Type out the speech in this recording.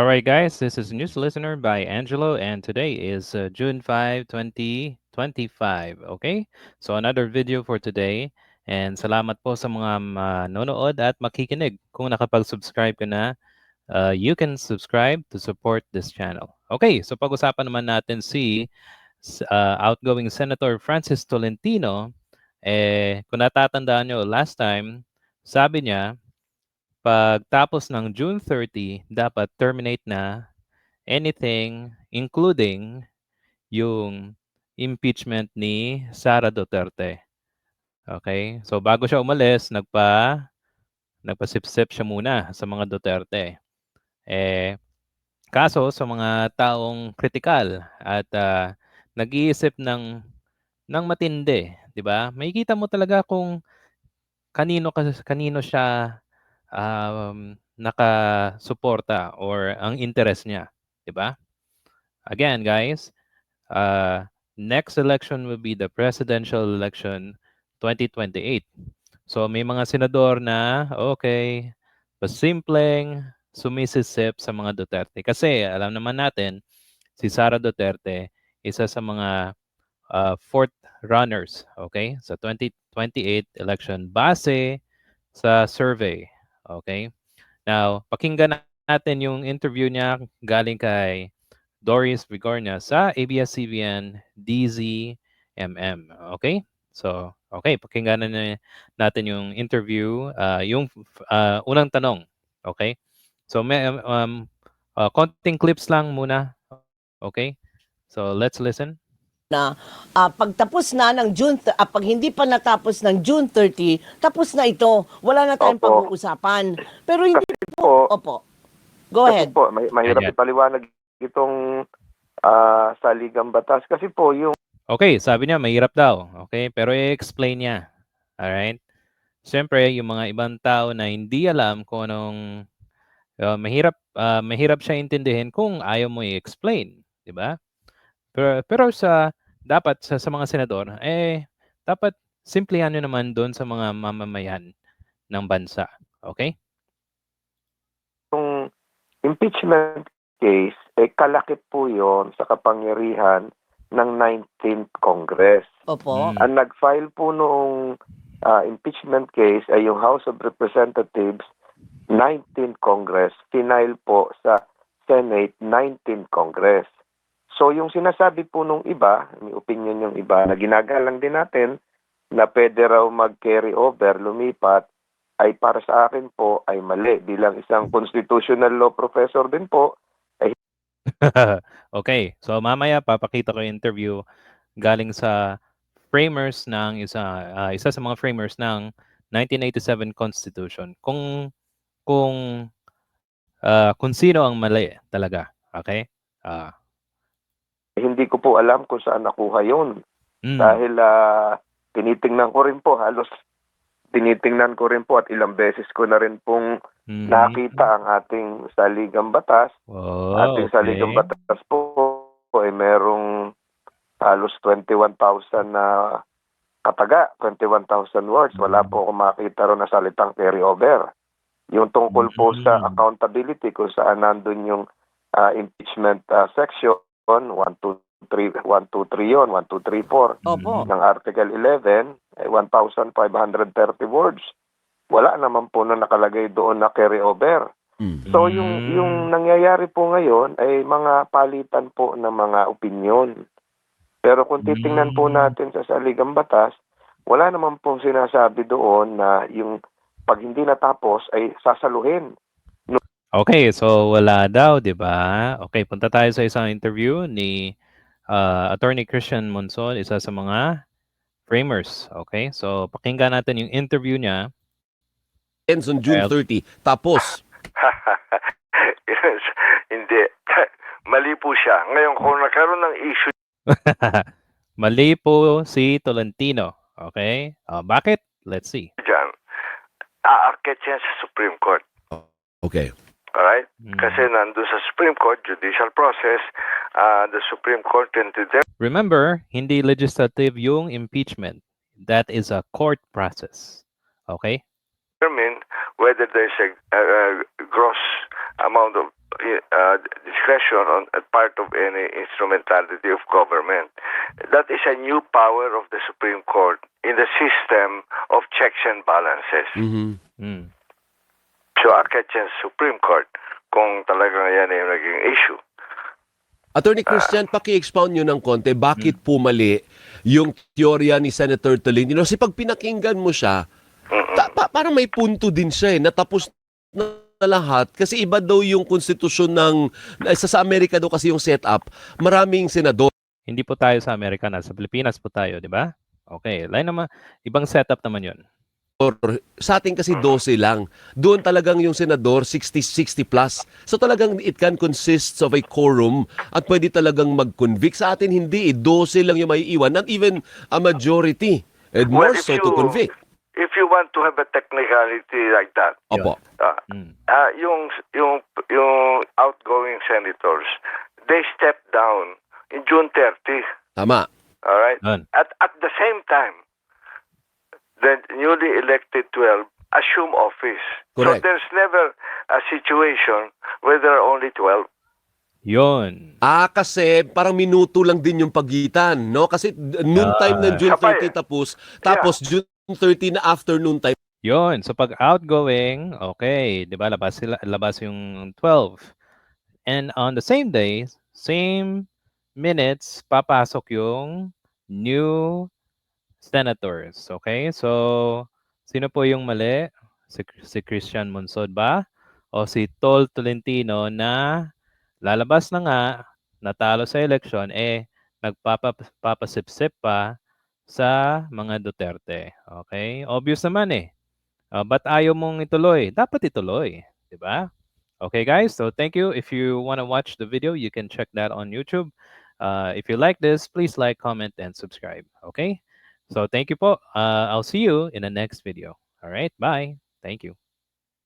All right, guys, this is News Listener by Angelo, and today is uh, June 5, 2025. Okay? So, another video for today. And salamat po sa mga manonood at makikinig. Kung nakapag-subscribe ka na, uh, you can subscribe to support this channel. Okay, so pag-usapan naman natin si uh, outgoing Senator Francis Tolentino. Eh, kung natatandaan nyo, last time, sabi niya, pagtapos ng June 30, dapat terminate na anything including yung impeachment ni Sara Duterte. Okay? So bago siya umalis, nagpa nagpasipsip siya muna sa mga Duterte. Eh kaso sa mga taong kritikal at uh, nag-iisip ng ng matindi, 'di ba? Makikita mo talaga kung kanino kanino siya um, nakasuporta or ang interest niya, 'di ba? Again, guys, uh, next election will be the presidential election 2028. So may mga senador na okay, pasimpleng sumisisip sa mga Duterte kasi alam naman natin si Sara Duterte isa sa mga uh, fourth runners, okay? Sa 2028 election base sa survey Okay? Now, pakinggan natin yung interview niya galing kay Doris Vigornia sa ABS-CBN DZMM. Okay? So, okay, pakinggan na natin yung interview, uh, yung uh, unang tanong. Okay? So, may um, uh, konting clips lang muna. Okay? So, let's listen na uh, pagtapos na ng June uh, pag hindi pa natapos ng June 30, tapos na ito. Wala na tayong pag-uusapan. Pero hindi Kasi po, Opo. Go kasi ahead. po, may, mahirap Ayan. ipaliwanag itong ah, saligang batas. Kasi po, yung Okay, sabi niya mahirap daw. Okay, pero i-explain niya. Alright? Siyempre, yung mga ibang tao na hindi alam kung anong uh, mahirap uh, mahirap siya intindihin kung ayaw mo i-explain, 'di ba? Pero pero sa dapat sa, sa mga senador eh dapat simplihan nyo naman doon sa mga mamamayan ng bansa. Okay? yung impeachment case, eh, kalakip po yon sa kapangyarihan ng 19th Congress. Opo. Mm. Ang nag-file po noong ah, impeachment case ay yung House of Representatives 19th Congress, final po sa Senate 19th Congress. So yung sinasabi po nung iba, may opinion yung iba, na ginagalang din natin na pwede raw mag-carry over, lumipat, ay para sa akin po ay mali. Bilang isang constitutional law professor din po, okay. So mamaya papakita ko yung interview galing sa framers ng isa ah, isa sa mga framers ng 1987 Constitution. Kung kung ah, kung sino ang mali talaga. Okay? Ah. Hindi ko po alam kung saan nakuha yun. mm. Dahil ah, tinitingnan ko rin po, halos tinitingnan ko rin po at ilang beses ko na rin pong Mhm. nakita ang ating saligang batas. Oh, ating saligang batas po, po ay merong halos 21,000 na kataga, 21,000 words. Wala po ako makita ron na salitang carry over. Yung tungkol po sa Mm. accountability kung saan nandun yung ah, impeachment ah, section 1, 2, 3, 1, 2, 3 yun, 1, 2, 3, 4 Opo. ng Article 11 ay 1,530 words. Wala naman po na nakalagay doon na carry over. So yung Mm. yung nangyayari po ngayon ay mga palitan po ng mga opinyon. Pero kung titingnan po Mm. natin sa saligang batas, wala naman pong sinasabi doon na yung pag hindi natapos ay sasaluhin. Okay, so wala daw, 'di ba? Okay, punta tayo sa isang interview ni uh, Attorney Christian Monson, isa sa mga framers. Okay? So pakinggan natin yung interview niya. ends on June Well- 30. Tapos, Yes, Hindi. Mali po siya. Ngayon, kung nagkaroon ng issue Mali po si Tolentino. Okay? Uh, bakit? Let's see. aakit yan sa Supreme Court. okay. Alright? Mm. Kasi nandun sa Supreme Court, judicial process, uh, the Supreme Court can determine... Remember, hindi legislative yung impeachment. That is a court process. Okay? determine whether there's a, a, a gross amount of uh, discretion on at part of any instrumentality of government. That is a new power of the Supreme Court in the system of checks and balances. Mhm. Mm. So, akit yan sa Supreme Court kung talagang yan ay naging issue. Attorney Christian, paki-expound nyo ng konti, bakit Hmm. pumali yung teorya ni Senator Tolentino? Kasi pag pinakinggan mo siya, ta- pa- parang may punto din siya eh, natapos na lahat. Kasi iba daw yung konstitusyon ng, sa, sa Amerika daw kasi yung setup, maraming senador. Hindi po tayo sa Amerika, nasa Pilipinas po tayo, di ba? Okay, line naman, ibang setup naman yun. Sa atin kasi 12 lang. Doon talagang yung senador 60 60 plus. So talagang it can consists of a quorum at pwede talagang mag-convict. Sa atin hindi, eh. 12 lang yung may iwan, not even a majority. And more Well, if so to you- convict. If you want to have a technicality like that, Opo. uh, Mm. ah, yung, yung, yung outgoing senators, they step down in June 30. Tama. All right? At, at the same time, the newly elected 12 assume office. Correct. So there's never a situation where there are only 12. Yun. Ah, kasi parang minuto lang din yung pagitan, no? Kasi noon time ng June Sabay. 30 tapos, tapos June 30 na afternoon time. Yun. So pag outgoing, okay, 'di ba? Labas sila labas yung 12. And on the same day, same minutes papasok yung new senators, okay? So sino po yung mali? Si, si Christian Monsod ba? O si Tol Tolentino na lalabas na nga, natalo sa election, eh nagpapasipsip pa sa mga Duterte. Okay? Obvious naman eh. Uh, but ayaw mong ituloy. Dapat ituloy. di ba? Okay, guys. So thank you. If you want to watch the video, you can check that on YouTube. Uh, if you like this, please like, comment, and subscribe. Okay? So thank you po. Uh, I'll see you in the next video. All right? Bye. Thank you.